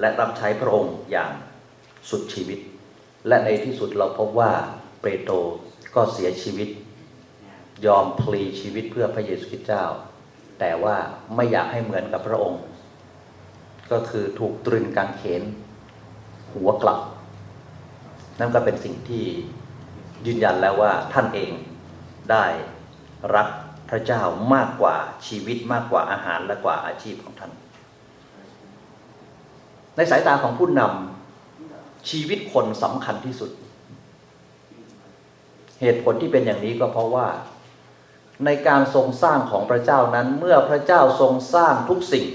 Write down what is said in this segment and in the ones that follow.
และรับใช้พระองค์อย่างสุดชีวิต และในที่สุดเราพบว่าเปโตรก็เสียชีวิต ยอมพลีชีวิตเพื่อพระเยซูคริสต์เจ้า แต่ว่าไม่อยากให้เหมือนกับพระองค์ ก็คือถูกตรึงกางเขน หัวกลับ นั่นก็เป็นสิ่งที่ยืนยันแล้วว่าท่านเองได้รักพระเจ้ามากกว่าชีวิตมากกว่าอาหารและกว่าอาชีพของท่าน ในสายตาของผู้นำชีวิตคนสำคัญที่สุด เหตุผลที่เป็นอย่างนี้ก็เพราะว่า ในการทรงสร้างของพระเจ้านั้น เมื่อพระเจ้าทรงสร้างทุกสิ่ง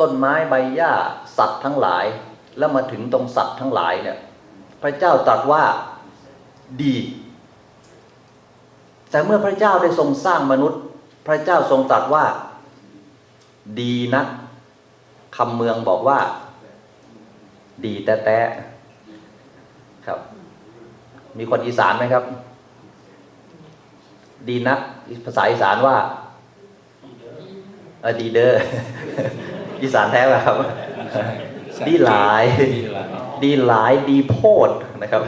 ต้นไม้ใบหญ้าสัตว์ทั้งหลาย แล้วมาถึงตรงสัตว์ทั้งหลายเนี่ย พระเจ้าตรัสว่าดี แต่เมื่อพระเจ้าได้ทรงสร้างมนุษย์ พระเจ้าทรงตรัสว่า ดีนะ คำเมืองบอกว่า ดีแต่แต่ครับ มีคนอีสานไหมครับ ดีนะภาษาอีสานว่าอดีเดอร์อีสานแท้ไหมครับ ดีหลาย ดีหลายดีโพดนะครับ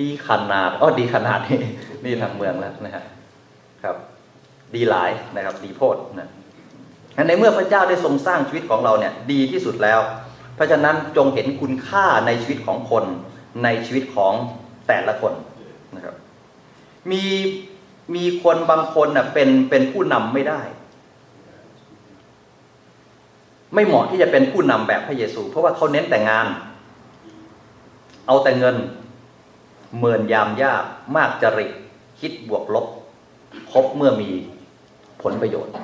ดีขนาดอ๋อดีขนาดนี่นี่ทางเมืองแล้วนะฮะครับ ดีหลายนะครับ ดีโพดนะ ในเมื่อพระเจ้าได้ทรงสร้างชีวิตของเราเนี่ยดีที่สุดแล้ว เพราะฉะนั้นจงเห็นคุณค่าในชีวิตของคนในชีวิตของแต่ละคนนะครับ มีมีคนบางคนน่ะเป็นเป็นผู้นำไม่ได้ ไม่เหมาะที่จะเป็นผู้นำแบบพระเยซู เพราะว่าเขาเน้นแต่งาน เอาแต่เงินเมินยามยากมากจริตคิดบวกลบ คบเมื่อมีผลประโยชน์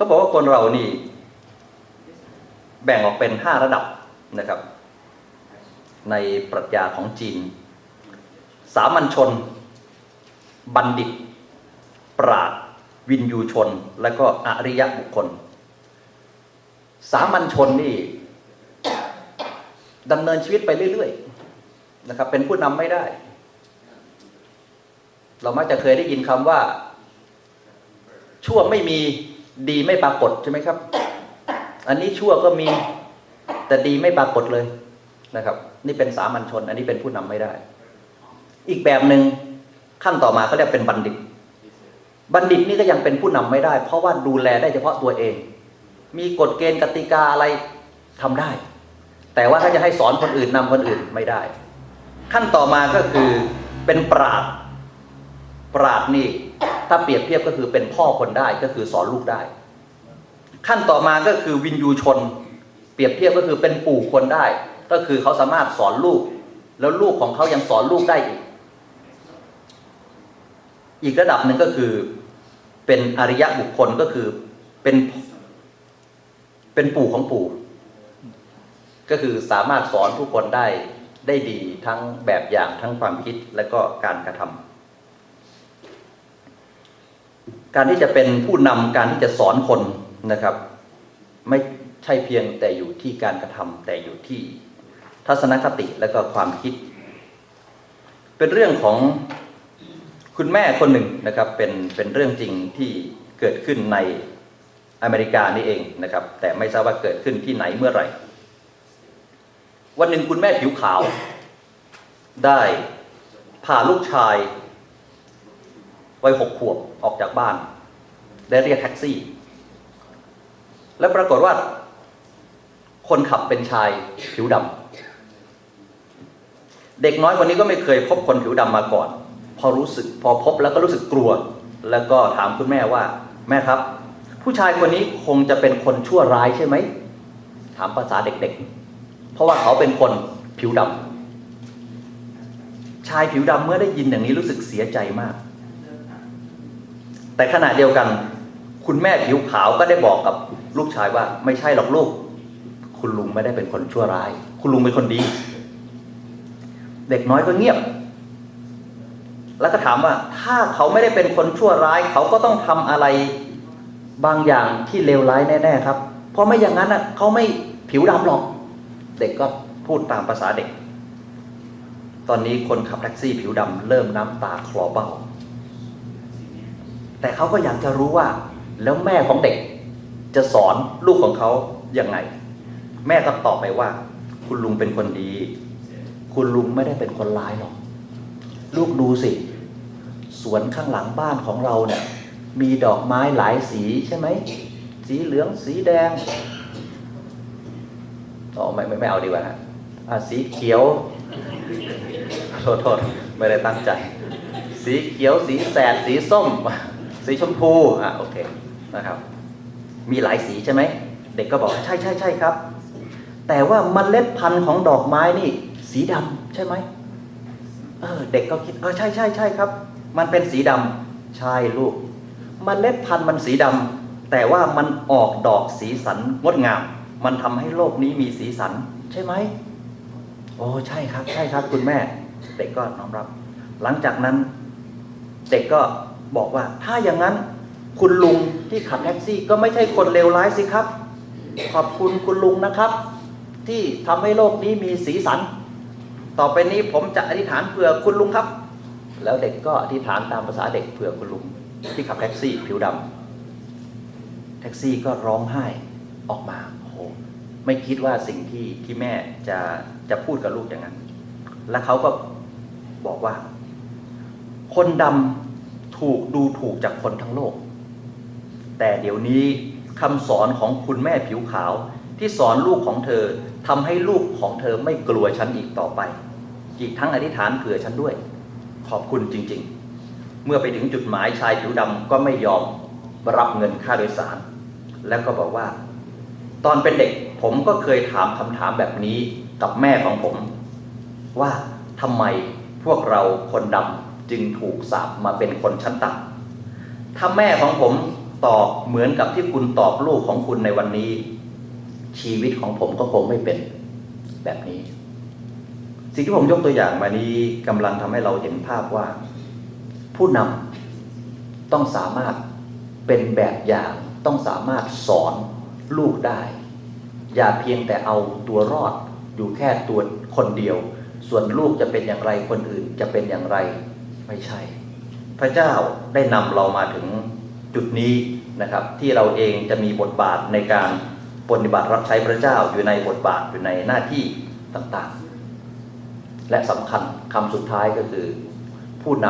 เขาบอกว่าคนเรานี่ แบ่งออกเป็นห้าระดับนะครับ ในปรัชญาของจีน สามัญชน บัณฑิต ปราดวินยูชน และก็อริยบุคคล สามัญชนนี่ดำเนินชีวิตไปเรื่อยๆนะครับ เป็นผู้นำไม่ได้ เรามักจะเคยได้ยินคำว่า ชั่วไม่มี ดีไม่ปรากฏใช่ไหมครับ อันนี้ชั่วก็มีแต่ดีไม่ปรากฏเลยนะครับ นี่เป็นสามัญชน อันนี้เป็นผู้นำไม่ได้ อีกแบบหนึ่งขั้นต่อมาเขาเรียกเป็นบัณฑิต บัณฑิตนี่ก็ยังเป็นผู้นำไม่ได้ เพราะว่าดูแลได้เฉพาะตัวเอง มีกฎเกณฑ์กติกาอะไรทำได้ แต่ว่าถ้าจะให้สอนคนอื่นนำคนอื่นไม่ได้ ขั้นต่อมาก็คือเป็นปราดปราดนี่ ถ้าเปรียบเทียบก็คือเป็นพ่อคนได้ก็คือสอนลูกได้ ขั้นต่อมาก็คือวินยูชน เปรียบเทียบก็คือเป็นปู่คนได้ ก็คือเขาสามารถสอนลูก แล้วลูกของเขายังสอนลูกได้อีก อีกระดับหนึ่งก็คือเป็นอริยะบุคคลก็คือเป็นเป็นปู่ของปู่ ก็คือสามารถสอนผู้คนได้ได้ดีทั้งแบบอย่างทั้งความคิดและก็การกระทำ การที่จะเป็นผู้นำการที่จะสอนคนนะครับ ไม่ใช่เพียงแต่อยู่ที่การกระทำแต่อยู่ที่ทัศนคติและก็ความคิด เป็นเรื่องของคุณแม่คนหนึ่งนะครับ เป็นเป็นเรื่องจริงที่เกิดขึ้นในอเมริกานี่เองนะครับ แต่ไม่ทราบว่าเกิดขึ้นที่ไหนเมื่อไหร่ วันหนึ่งคุณแม่ผิวขาว ได้พาลูกชาย วัยหกขวบออกจากบ้าน ได้เรียกแท็กซี่ แล้วปรากฏว่า คนขับเป็นชายผิวดำเด็กน้อยคนนี้ก็ไม่เคยพบคนผิวดำมาก่อน พอรู้สึกพอพบแล้วก็รู้สึกกลัว แล้วก็ถามคุณแม่ว่า แม่ครับ ผู้ชายคนนี้คงจะเป็นคนชั่วร้ายใช่ไหม ถามภาษาเด็กๆ เพราะว่าเขาเป็นคนผิวดำชายผิวดำเมื่อได้ยินอย่างนี้รู้สึกเสียใจมาก แต่ขณะเดียวกัน คุณแม่ผิวขาวก็ได้บอกกับลูกชายว่า ไม่ใช่หรอกลูก คุณลุงไม่ได้เป็นคนชั่วร้าย คุณลุงเป็นคนดี เด็กน้อยก็เงียบ แล้วก็ถามว่า ถ้าเขาไม่ได้เป็นคนชั่วร้าย เขาก็ต้องทำอะไรบางอย่างที่เลวร้ายแน่ๆครับ เพราะไม่อย่างนั้นอะเขาไม่ผิวดำหรอก เด็กก็พูดตามภาษาเด็ก ตอนนี้คนขับแท็กซี่ผิวดำเริ่มน้ำตาคลอเบ้า แต่เขาก็อยากจะรู้ว่า แล้วแม่ของเด็กจะสอนลูกของเขาอยังไง แม่ก็ตอบไปว่า คุณลุงเป็นคนดี คุณลุงไม่ได้เป็นคนร้ายหรอก ลูกดูสิสวนข้างหลังบ้านของเราเนี่ย มีดอกไม้หลายสีใช่ไหม สีเหลืองสีแดงอ๋อไม่ไม่ไม่เอาดีกว่าฮะอะสีเขียว โทษโทษไม่ได้ตั้งใจ สีเขียวสีแสดสีส้ม สีชมพูอะโอเคนะครับ มีหลายสีใช่ไหม เด็กก็บอกใช่ใช่ใช่ครับ แต่ว่าเมล็ดพันธุ์ของดอกไม้นี่ สีดำใช่ไหมเออเด็กก็คิดเออใช่ใช่ใช่ครับ มันเป็นสีดำใช่ลูกมเมล็ดพันธุ์มันสีดำแต่ว่ามันออกดอกสีสันงดงาม มันทำให้โลกนี้มีสีสัน ใช่ไหมโอ้ใช่ครับ ใช่ครับคุณแม่ เด็กก็น้อมรับ หลังจากนั้น เด็กก็ บอกว่าถ้าอย่างนั้นคุณลุงที่ขับแท็กซี่ก็ไม่ใช่คนเลวร้ายสิครับ ขอบคุณคุณลุงนะครับ ที่ทำให้โลกนี้มีสีสัน ต่อไปนี้ผมจะอธิษฐานเผื่อคุณลุงครับ แล้วเด็กก็อธิษฐานตามภาษาเด็กเผื่อคุณลุงที่ขับแท็กซี่ผิวดำแท็กซี่ก็ร้องไห้ออกมาโอ้โหไม่คิดว่าสิ่งที่ที่แม่จะจะพูดกับลูกอย่างนั้น แล้วเขาก็บอกว่า คนดำ ถูกดูถูกจากคนทั้งโลก แต่เดี๋ยวนี้คำสอนของคุณแม่ผิวขาวที่สอนลูกของเธอทำให้ลูกของเธอไม่กลัวฉันอีกต่อไป อีกทั้งอธิษฐานเผื่อฉันด้วย ขอบคุณจริง ๆ เมื่อไปถึงจุดหมายชายผิวดำก็ไม่ยอมรับเงินค่าโดยสาร แล้วก็บอกว่า ตอนเป็นเด็กผมก็เคยถามคำถามแบบนี้กับแม่ของผม ว่าทำไมพวกเราคนดำ จึงถูกสาปมาเป็นคนชั้นต่ำถ้าแม่ของผมตอบเหมือนกับที่คุณตอบลูกของคุณในวันนี้ ชีวิตของผมก็คงไม่เป็นแบบนี้ สิ่งที่ผมยกตัวอย่างมานี้กำลังทำให้เราเห็นภาพว่า ผู้นำต้องสามารถเป็นแบบอย่างต้องสามารถสอนลูกได้ อย่าเพียงแต่เอาตัวรอดอยู่แค่ตัวคนเดียว ส่วนลูกจะเป็นอย่างไรคนอื่นจะเป็นอย่างไร ไม่ใช่ พระเจ้าได้นำเรามาถึงจุดนี้นะครับ ที่เราเองจะมีบทบาทในการปฏิบัติรับใช้พระเจ้าอยู่ในบทบาทอยู่ในหน้าที่ต่างๆ และสำคัญคำสุดท้ายก็คือ ผู้น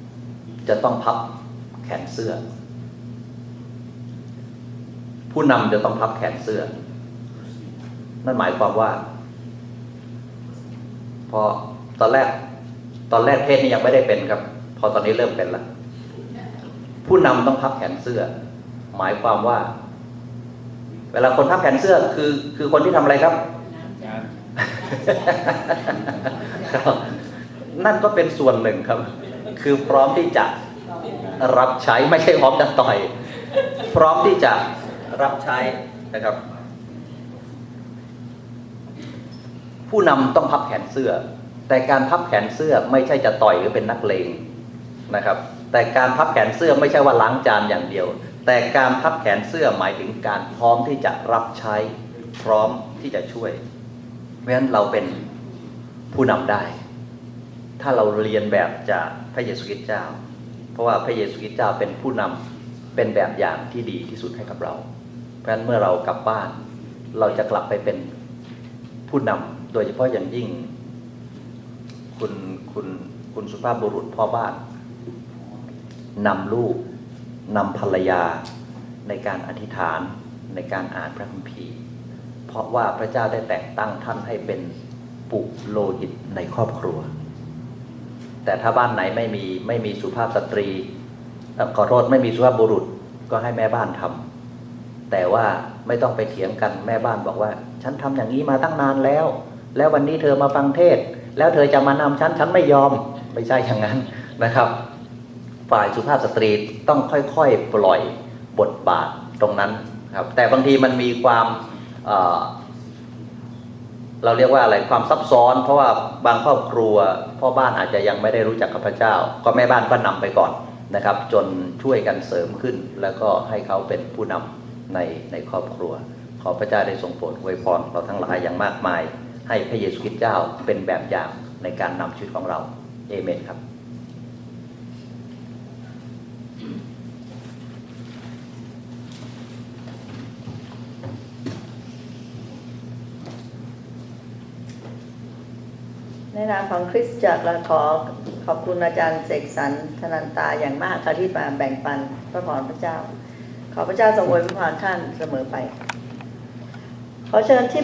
ำจะต้องพับแขนเสื้อ ผู้นำจะต้องพับแขนเสื้อ นั่นหมายความว่าพอตอนแรก ตอนแรกเพศนี่ยังไม่ได้เป็นครับ พอตอนนี้เริ่มเป็นล้วผู้นำต้องพับแขนเสื้อ หมายความว่า เวลาคนพับแขนเสื้อคือ คือคนที่ทำอะไรครับนั่นก็เป็นส่วนหนึ่งครับ คือพร้อมที่จะรับใช้ไม่ใช่พร้อมจะต่อย พร้อมที่จะรับใช้นะครับ ผู้นำต้องพับแขนเสื้อ แต่การพับแขนเสื้อไม่ใช่จะต่อยหรือเป็นนักเลงนะครับ แต่การพับแขนเสื้อไม่ใช่ว่าล้างจานอย่างเดียว แต่การพับแขนเสื้อหมายถึงการพร้อมที่จะรับใช้พร้อมที่จะช่วย เพราะฉะนั้นเราเป็นผู้นำได้ ถ้าเราเรียนแบบจากพระเยซูคริสต์เจ้า เพราะว่าพระเยซูคริสต์เจ้าเป็นผู้นำเป็นแบบอย่างที่ดีที่สุดให้กับเรา เพราะฉะนั้นเมื่อเรากลับบ้าน เราจะกลับไปเป็นผู้นำโดยเฉพาะอย่างยิ่ง คุณคุณคุณสุภาพบุรุษพ่อบ้านนำลูกนำภรรยาในการอธิษฐานในการอ่านพระคัมภีร์ เพราะว่าพระเจ้าได้แต่งตั้งท่านให้เป็นปุโรหิตในครอบครัว แต่ถ้าบ้านไหนไม่มีไม่มีสุภาพสตรีขอโทษไม่มีสุภาพบุรุษก็ให้แม่บ้านทำแต่ว่าไม่ต้องไปเถียงกันแม่บ้านบอกว่า ฉันทำอย่างนี้มาตั้งนานแล้ว แล้ววันนี้เธอมาฟังเทศ แล้วเธอจะมานำฉันฉันไม่ยอมไม่ใช่อย่างนั้นนะครับ ฝ่ายสุภาพสตรีต้องค่อยๆ ปล่อยบทบาทตรงนั้นครับแต่บางทีมันมีความเเราเรียกว่าอะไรความซับซ้อน เพราะว่าบางครอบครัวพ่อบ้านอาจจะยังไม่ได้รู้จักกับพระเจ้า ก็แม่บ้านก็นำไปก่อนนะครับ จนช่วยกันเสริมขึ้น แล้วก็ให้เขาเป็นผู้นำในในครอบครัว ขอพระเจ้าได้ทรงโปรดอวยพรเราทั้งหลายอย่างมากมาย ให้พระเยซูคริสต์เจ้าเป็นแบบอย่างในการนำชีวิตของเราเอเมนครับ ในนามของคริสตจักรเราขอขอบคุณอาจารย์เสกสรรธนันตาอย่างมากค่ะที่มาแบ่งปันพระพรพระเจ้า ขอพระเจ้าทรงอวยพรท่านเสมอไป ขอเชิญที่